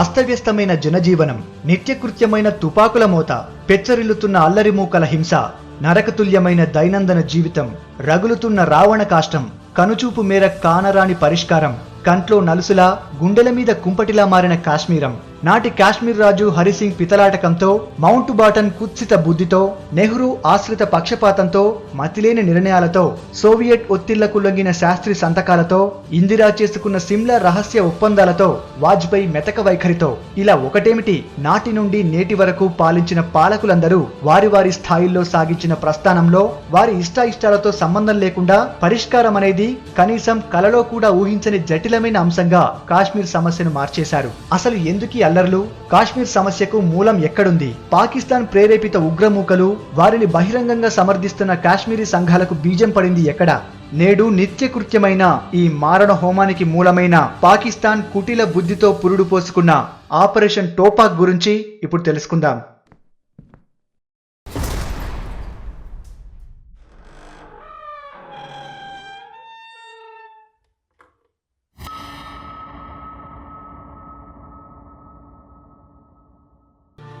అస్తవ్యస్తమైన జనజీవనం నిత్యకృత్యమైన తుపాకుల మోత పెచ్చరిల్లుతున్న అల్లరి మూకల హింస నరకతుల్యమైన దైనందన జీవితం రగులుతున్న రావణ కాష్టం కనుచూపు మేర కానరాని పరిష్కారం కంట్లో నలుసులా గుండెల మీద కుంపటిలా మారిన కాశ్మీరం. నాటి కాశ్మీర్ రాజు హరిసింగ్ పితలాటకంతో మౌంట్ బాటన్ కుత్సిత బుద్ధితో నెహ్రూ ఆశ్రిత పక్షపాతంతో మతిలేని నిర్ణయాలతో సోవియట్ ఒత్తిళ్ళకు లొంగిన శాస్త్రి సంతకాలతో ఇందిరా చేసుకున్న సిమ్లా రహస్య ఒప్పందాలతో వాజ్పేయి మెతక వైఖరితో. ఇలా ఒకటేమిటి? నాటి నుండి నేటి వరకు పాలించిన పాలకులందరూ వారి వారి స్థాయిల్లో సాగించిన ప్రస్థానంలో వారి ఇష్టాయిష్టాలతో సంబంధం లేకుండా పరిష్కారం అనేది కనీసం కలలో కూడా ఊహించని జటిలమైన అంశంగా కాశ్మీర్ సమస్యను మార్చేశారు. అసలు ఎందుకీ అల్లర్లు కాశ్మీర్ సమస్యకు మూలం ఎక్కడుంది? పాకిస్తాన్ ప్రేరేపిత ఉగ్రమూకలు వారిని బహిరంగంగా సమర్థిస్తున్న కాశ్మీరీ సంఘాలకు బీజం పడింది ఎక్కడ? నేడు నిత్యకృత్యమైన ఈ మారణ హోమానికి మూలమైన పాకిస్తాన్ కుటిల బుద్ధితో పురుడు పోసుకున్న ఆపరేషన్ టోపాక్ గురించి ఇప్పుడు తెలుసుకుందాం.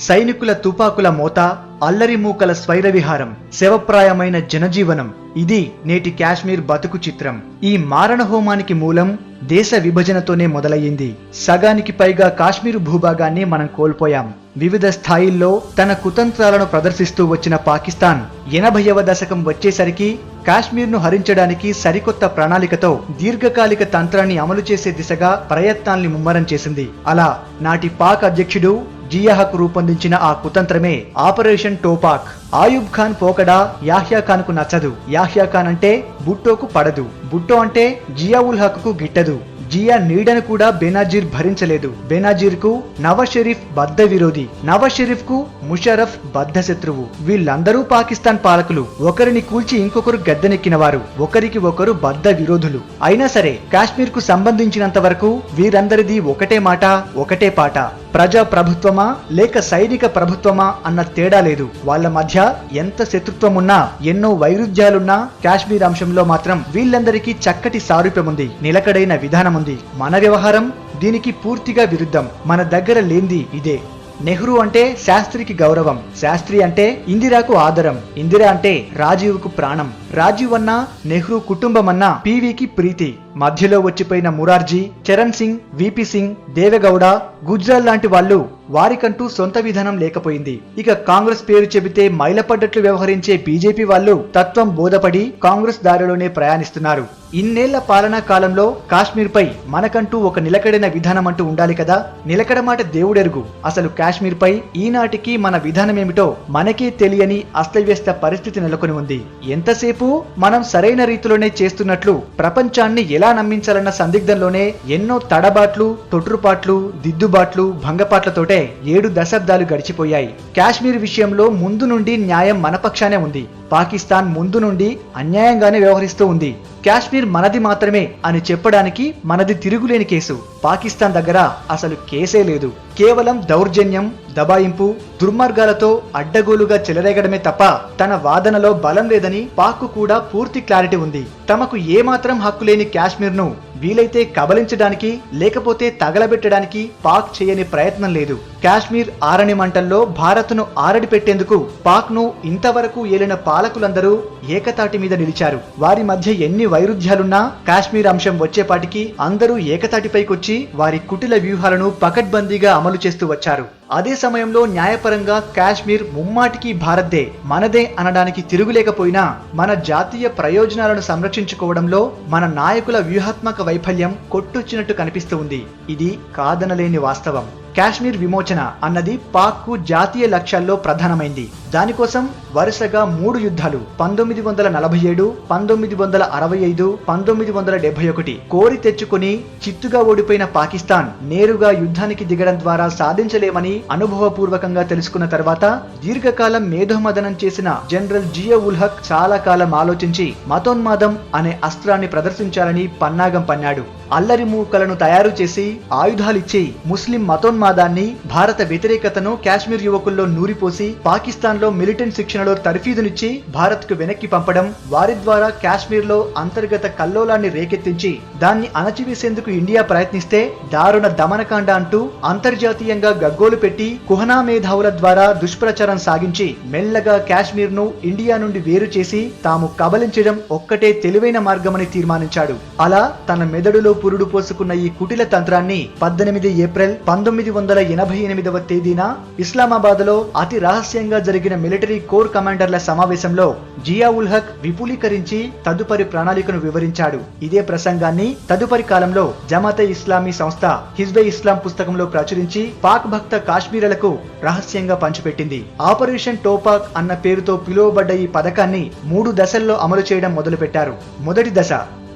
సైనికుల తుపాకుల మోత అల్లరి మూకల స్వైర విహారం శవప్రాయమైన జనజీవనం ఇది నేటి కాశ్మీర్ బతుకు చిత్రం. ఈ మారణ హోమానికి మూలం దేశ విభజనతోనే మొదలయ్యింది. సగానికి పైగా కాశ్మీర్ భూభాగాన్ని మనం కోల్పోయాం. వివిధ స్థాయిల్లో తన కుతంత్రాలను ప్రదర్శిస్తూ వచ్చిన పాకిస్తాన్ ఎనభైవ దశకం వచ్చేసరికి కాశ్మీర్ను హరించడానికి సరికొత్త ప్రణాళికతో దీర్ఘకాలిక తంత్రాన్ని అమలు చేసే దిశగా ప్రయత్నాల్ని ముమ్మరం చేసింది. అలా నాటి పాక్ అధ్యక్షుడు జియాహక్ రూపొందించిన ఆ కుతంత్రమే ఆపరేషన్ టోపాక్. ఆయుబ్ ఖాన్ పోకడా యాహ్యా ఖాన్కు నచ్చదు. యాహ్యా ఖాన్ అంటే బుట్టోకు పడదు. బుట్టో అంటే జియావుల్ హక్కు గిట్టదు. జియా నీడను కూడా బెనాజీర్ భరించలేదు. బెనాజీర్కు నవాజ్ షరీఫ్ బద్ద విరోధి. నవాజ్ షరీఫ్కు ముషరఫ్ బద్ద శత్రువు. వీళ్ళందరూ పాకిస్తాన్ పాలకులు. ఒకరిని కూల్చి ఇంకొకరు గద్దెనెక్కిన వారు ఒకరికి ఒకరు బద్ద విరోధులు. అయినా సరే కాశ్మీర్కు సంబంధించినంత వరకు వీరందరిది ఒకటే మాట ఒకటే పాట. ప్రజా ప్రభుత్వమా లేక సైనిక ప్రభుత్వమా అన్న తేడా లేదు. వాళ్ళ మధ్య ఎంత శత్రుత్వం ఉన్నా ఎన్నో వైరుధ్యాలున్నా కాశ్మీర్ అంశంలో మాత్రం వీళ్ళందరికీ చక్కటి సారూప్యముంది నిలకడైన విధానముంది. మన వ్యవహారం దీనికి పూర్తిగా విరుద్ధం. మన దగ్గర లేంది ఇదే. నెహ్రూ అంటే శాస్త్రికి గౌరవం. శాస్త్రి అంటే ఇందిరాకు ఆదరం. ఇందిరా అంటే రాజీవ్కు ప్రాణం. రాజీవ్ అన్నా నెహ్రూ కుటుంబం అన్నా పీవీకి ప్రీతి. మధ్యలో వచ్చిపోయిన మురార్జీ చరణ్ సింగ్ విపి సింగ్ దేవెగౌడ గుజ్రాల్ లాంటి వాళ్ళు వారికంటూ సొంత విధానం లేకపోయింది. ఇక కాంగ్రెస్ పేరు చెబితే మైలపడ్డట్లు వ్యవహరించే బీజేపీ వాళ్ళు తత్వం బోధపడి కాంగ్రెస్ దారిలోనే ప్రయాణిస్తున్నారు. ఇన్నేళ్ళ పాలనా కాలంలో కాశ్మీర్పై మనకంటూ ఒక నిలకడైన విధానం అంటూ ఉండాలి కదా? నిలకడ మాట దేవుడెరుగు. అసలు కాశ్మీర్ పై ఈనాటికి మన విధానం ఏమిటో మనకే తెలియని అస్తవ్యస్త పరిస్థితి నెలకొని ఉంది. ఎంతసేపు మనం సరైన రీతిలోనే చేస్తున్నట్లు ప్రపంచాన్ని ఎలా నమ్మించాలన్న సందిగ్ధంలోనే ఎన్నో తడబాట్లు తొట్రుపాట్లు దిద్దుబాట్లు భంగపాట్లతోటే ఏడు దశాబ్దాలు గడిచిపోయాయి. కాశ్మీర్ విషయంలో ముందు నుండి న్యాయం మన పక్షానే ఉంది. పాకిస్తాన్ ముందు నుండి అన్యాయంగానే వ్యవహరిస్తూ ఉంది. కాశ్మీర్ మనది మాత్రమే అని చెప్పడానికి మనది తిరుగులేని కేసు. పాకిస్తాన్ దగ్గర అసలు కేసే లేదు. కేవలం దౌర్జన్యం దబాయింపు దుర్మార్గాలతో అడ్డగోలుగా చెలరేగడమే తప్ప తన వాదనలో బలం లేదని పాక్ కూడా పూర్తి క్లారిటీ ఉంది. తమకు ఏమాత్రం హక్కు లేని కాశ్మీర్ను వీలైతే కబలించడానికి లేకపోతే తగలబెట్టడానికి పాక్ చేయని ప్రయత్నం లేదు. కాశ్మీర్ ఆరణి మంటల్లో భారత్ను ఆరడి పెట్టేందుకు పాక్ను ఇంతవరకు ఏలిన పాలకులందరూ ఏకతాటి మీద నిలిచారు. వారి మధ్య ఎన్ని వైరుధ్యాలున్నా కాశ్మీర్ అంశం వచ్చేపాటికి అందరూ ఏకతాటిపైకొచ్చి వారి కుటిల వ్యూహాలను పకడ్బందీగా అమలు చేస్తూ వచ్చారు. అదే సమయంలో న్యాయపరంగా కాశ్మీర్ ముమ్మాటికి భారత్దే మనదే అనడానికి తిరుగులేకపోయినా మన జాతీయ ప్రయోజనాలను సంరక్షించుకోవడంలో మన నాయకుల వ్యూహాత్మక వైఫల్యం కొట్టొచ్చినట్టు కనిపిస్తూ ఉంది. ఇది కాదనలేని వాస్తవం. కాశ్మీర్ విమోచన అన్నది పాక్కు జాతీయ లక్ష్యాల్లో ప్రధానమైంది. దానికోసం వరుసగా మూడు యుద్ధాలు పంతొమ్మిది వందల నలభై ఏడు పంతొమ్మిది వందల అరవై ఐదు పంతొమ్మిది వందల డెబ్బై ఒకటి కోరి తెచ్చుకుని చిత్తుగా ఓడిపోయిన పాకిస్తాన్ నేరుగా యుద్ధానికి దిగడం ద్వారా సాధించలేమని అనుభవపూర్వకంగా తెలుసుకున్న తర్వాత దీర్ఘకాలం మేధోమదనం చేసిన జనరల్ జియా ఉల్ హక్ చాలా కాలం ఆలోచించి మతోన్మాదం అనే అస్త్రాన్ని ప్రదర్శించాలని పన్నాగం పన్నాడు. అల్లరి మూకలను తయారు చేసి ఆయుధాలిచ్చి ముస్లిం మతోన్మాదాన్ని భారత వ్యతిరేకతను కాశ్మీర్ యువకుల్లో నూరిపోసి పాకిస్తాన్లో మిలిటెంట్ శిక్షణలో తర్ఫీదునిచ్చి భారత్కు వెనక్కి పంపడం వారి ద్వారా కాశ్మీర్లో అంతర్గత కల్లోలాన్ని రేకెత్తించి దాన్ని అణచివేసేందుకు ఇండియా ప్రయత్నిస్తే దారుణ దమనకాండ అంటూ అంతర్జాతీయంగా గగ్గోలు పెట్టి కుహనా మేధావుల ద్వారా దుష్ప్రచారం సాగించి మెల్లగా కాశ్మీర్ను ఇండియా నుండి వేరు చేసి తాము కబలించడం ఒక్కటే తెలివైన మార్గమని తీర్మానించాడు. అలా తన మెదడులో పురుడు పోసుకున్న ఈ కుటిల తంత్రాన్ని పద్దెనిమిది ఏప్రిల్ పంతొమ్మిది వందల ఎనభై ఎనిమిదవ తేదీన ఇస్లామాబాద్లో అతి రహస్యంగా జరిగిన మిలిటరీ కోర్ కమాండర్ల సమావేశంలో జియా ఉల్ హక్ విపులీకరించి తదుపరి ప్రణాళికను వివరించాడు. ఇదే ప్రసంగాన్ని తదుపరి కాలంలో జమాతే ఇస్లామీ సంస్థ హిజ్బే ఇస్లాం పుస్తకంలో ప్రచురించి పాక్ భక్త కాశ్మీరులకు రహస్యంగా పంచిపెట్టింది. ఆపరేషన్ టోపాక్ అన్న పేరుతో పిలువబడ్డ ఈ పథకాన్ని మూడు దశల్లో అమలు చేయడం మొదలుపెట్టారు. మొదటి దశ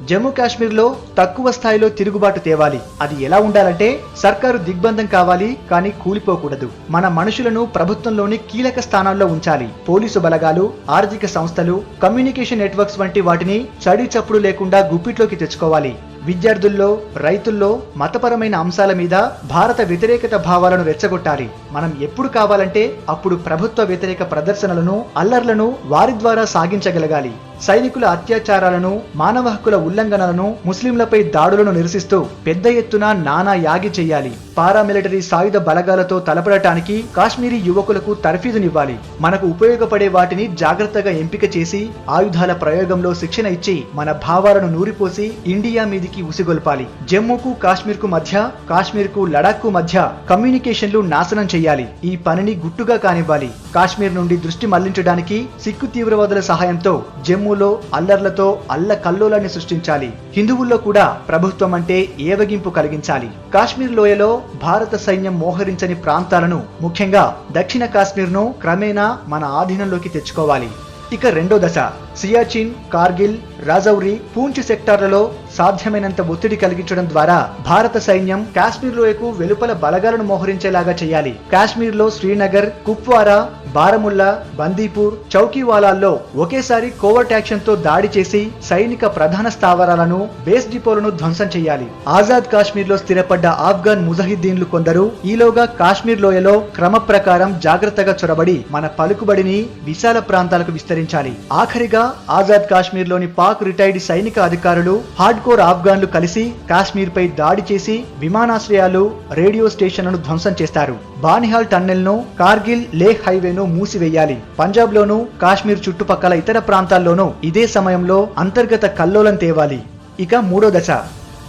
జమ్మూ కాశ్మీర్లో తక్కువ స్థాయిలో తిరుగుబాటు తేవాలి. అది ఎలా ఉండాలంటే సర్కారు దిగ్బంధం కావాలి కానీ కూలిపోకూడదు. మన మనుషులను ప్రభుత్వంలోని కీలక స్థానాల్లో ఉంచాలి. పోలీసు బలగాలు ఆర్థిక సంస్థలు కమ్యూనికేషన్ నెట్వర్క్స్ వంటి వాటిని చడి చప్పుడు లేకుండా గుప్పిట్లోకి తెచ్చుకోవాలి. విద్యార్థుల్లో రైతుల్లో మతపరమైన అంశాల మీద భారత వ్యతిరేకత భావాలను రెచ్చగొట్టాలి. మనం ఎప్పుడు కావాలంటే అప్పుడు ప్రభుత్వ వ్యతిరేక ప్రదర్శనలను అల్లర్లను వారి ద్వారా సాగించగలగాలి. సైనికుల అత్యాచారాలను మానవ హక్కుల ఉల్లంఘనలను ముస్లింలపై దాడులను నిరసిస్తూ పెద్ద ఎత్తున నానా యాగి చేయాలి. పారామిలిటరీ సాయుధ బలగాలతో తలపడటానికి కాశ్మీరీ యువకులకు తర్ఫీదునివ్వాలి. మనకు ఉపయోగపడే వాటిని జాగ్రత్తగా ఎంపిక చేసి ఆయుధాల ప్రయోగంలో శిక్షణ ఇచ్చి మన భావాలను నూరిపోసి ఇండియా మీదికి ఉసిగొల్పాలి. జమ్మూకు కాశ్మీర్కు మధ్య కాశ్మీర్కు లడాక్కు మధ్య కమ్యూనికేషన్లు నాశనం చేయాలి. ఈ పనిని గుట్టుగా కానివ్వాలి. కాశ్మీర్ నుండి దృష్టి మళ్ళించడానికి సిక్కు తీవ్రవాదుల సహాయంతో జమ్మూ జమ్మూలో అల్లర్లతో అల్ల కల్లోలాన్ని సృష్టించాలి. హిందువుల్లో కూడా ప్రభుత్వం అంటే ఏవగింపు కలిగించాలి. కాశ్మీర్ లోయలో భారత సైన్యం మోహరించని ప్రాంతాలను ముఖ్యంగా దక్షిణ కాశ్మీర్ను క్రమేణా మన ఆధీనంలోకి తెచ్చుకోవాలి. ఇక రెండో దశ సియాచిన్ కార్గిల్ రాజౌరి పూంచ్ సెక్టార్లలో సాధ్యమైనంత ఒత్తిడి కలిగించడం ద్వారా భారత సైన్యం కాశ్మీర్ లోయకు వెలుపల బలగాలను మోహరించేలాగా చేయాలి. కాశ్మీర్లో శ్రీనగర్ కుప్వారా బారముల్లా బందీపూర్ చౌకీవాలాల్లో ఒకేసారి కోవర్ట్ యాక్షన్తో దాడి చేసి సైనిక ప్రధాన స్థావరాలను బేస్ డిపోలను ధ్వంసం చేయాలి. ఆజాద్ కాశ్మీర్లో స్థిరపడ్డ ఆఫ్ఘన్ ముజహిద్దీన్లు కొందరు ఈలోగా కాశ్మీర్ లోయలో క్రమ ప్రకారం జాగ్రత్తగా చొరబడి మన పలుకుబడిని విశాల ప్రాంతాలకు విస్తరించాలి. ఆఖరిగా ఆజాద్ కాశ్మీర్లోని పాక్ రిటైర్డ్ సైనిక అధికారులు హార్డ్ కోర్ ఆఫ్ఘన్లు కలిసి కాశ్మీర్ పై దాడి చేసి విమానాశ్రయాలు రేడియో స్టేషన్లను ధ్వంసం చేస్తారు. బానిహాల్ టన్నెల్ను కార్గిల్ లేహ్ హైవేను మూసివేయాలి. పంజాబ్ లోను కాశ్మీర్ చుట్టుపక్కల ఇతర ప్రాంతాల్లోనూ ఇదే సమయంలో అంతర్గత కల్లోలం తేవాలి. ఇక మూడో దశ.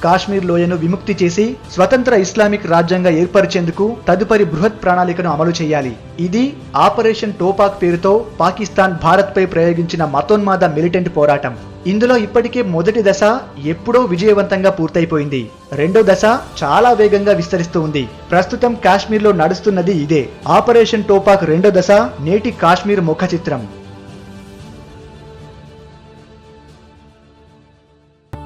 కాశ్మీర్ లోయను విముక్తి చేసి స్వతంత్ర ఇస్లామిక్ రాజ్యంగా ఏర్పరిచేందుకు తదుపరి బృహత్ ప్రణాళికను అమలు చేయాలి. ఇది ఆపరేషన్ టోపాక్ పేరుతో పాకిస్తాన్ భారత్పై ప్రయోగించిన మతోన్మాద మిలిటెంట్ పోరాటం. ఇందులో ఇప్పటికే మొదటి దశ ఎప్పుడో విజయవంతంగా పూర్తయిపోయింది. రెండో దశ చాలా వేగంగా విస్తరిస్తూ ఉంది. ప్రస్తుతం కాశ్మీర్లో నడుస్తున్నది ఇదే. ఆపరేషన్ టోపాక్ రెండో దశ నేటి కాశ్మీర్ ముఖ చిత్రం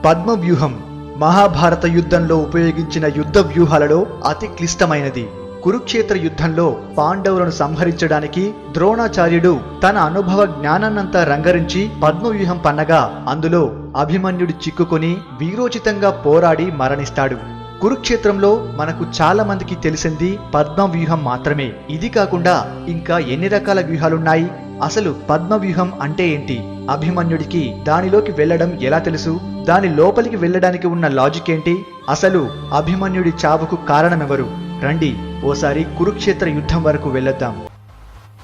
పద్మ వ్యూహం మహాభారత యుద్ధంలో ఉపయోగించిన యుద్ధ వ్యూహాలలో అతి క్లిష్టమైనది. కురుక్షేత్ర యుద్ధంలో పాండవులను సంహరించడానికి ద్రోణాచార్యుడు తన అనుభవ జ్ఞానాన్నంతా రంగరించి పద్మవ్యూహం పన్నగా అందులో అభిమన్యుడు చిక్కుకొని వీరోచితంగా పోరాడి మరణిస్తాడు. కురుక్షేత్రంలో మనకు చాలా మందికి తెలిసింది పద్మవ్యూహం మాత్రమే. ఇది కాకుండా ఇంకా ఎన్ని రకాల వ్యూహాలున్నాయి? అసలు పద్మవ్యూహం అంటే ఏంటి? అభిమన్యుడికి దానిలోకి వెళ్ళడం ఎలా తెలుసు? దాని లోపలికి వెళ్ళడానికి ఉన్న లాజిక్ ఏంటి? అసలు అభిమన్యుడి చావుకు కారణమెవరు? రండి ఓసారి కురుక్షేత్ర యుద్ధం వరకు వెళ్ళొద్దాం.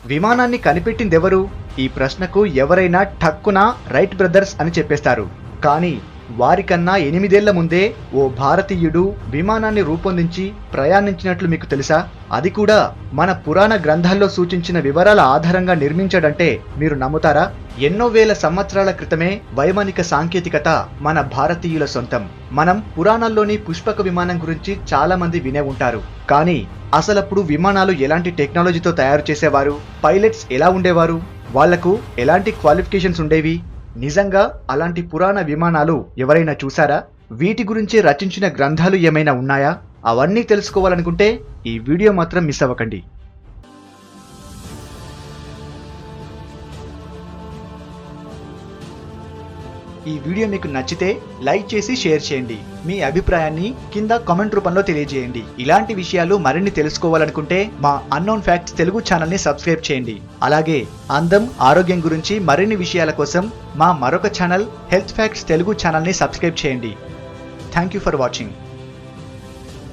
విమానాన్ని కనిపెట్టిందెవరు? ఈ ప్రశ్నకు ఎవరైనా ఠక్కున రైట్ బ్రదర్స్ అని చెప్పేస్తారు. కానీ వారికన్నా ఎనిమిదేళ్ళ ముందే ఓ భారతీయుడు విమానాన్ని రూపొందించి ప్రయాణించినట్లు మీకు తెలుసా? అది కూడా మన పురాణ గ్రంథాల్లో సూచించిన వివరాల ఆధారంగా నిర్మించాడంటే మీరు నమ్ముతారా? ఎన్నో వేల సంవత్సరాల క్రితమే వైమానిక సాంకేతికత మన భారతీయుల సొంతం. మనం పురాణాల్లోని పుష్పక విమానం గురించి చాలా మంది వినే ఉంటారు. కానీ అసలప్పుడు విమానాలు ఎలాంటి టెక్నాలజీతో తయారు చేసేవారు? పైలట్స్ ఎలా ఉండేవారు? వాళ్ళకు ఎలాంటి క్వాలిఫికేషన్స్ ఉండేవి? నిజంగా అలాంటి పురాణ విమానాలు ఎవరైనా చూసారా వీటి గురించి రచించిన గ్రంథాలు ఏమైనా ఉన్నాయా? అవన్నీ తెలుసుకోవాలనుకుంటే ఈ వీడియో మాత్రం మిస్ అవ్వకండి. ఈ వీడియో మీకు నచ్చితే లైక్ చేసి షేర్ చేయండి. మీ అభిప్రాయాన్ని కింద కామెంట్ రూపంలో తెలియజేయండి. ఇలాంటి విషయాలు మరిన్ని తెలుసుకోవాలనుకుంటే మా అన్నోన్ ఫ్యాక్ట్స్ తెలుగు ఛానల్ని సబ్స్క్రైబ్ చేయండి. అలాగే అందం ఆరోగ్యం గురించి మరిన్ని విషయాల కోసం మా మరొక ఛానల్ హెల్త్ ఫ్యాక్ట్స్ తెలుగు ఛానల్ని సబ్స్క్రైబ్ చేయండి. Thank you for watching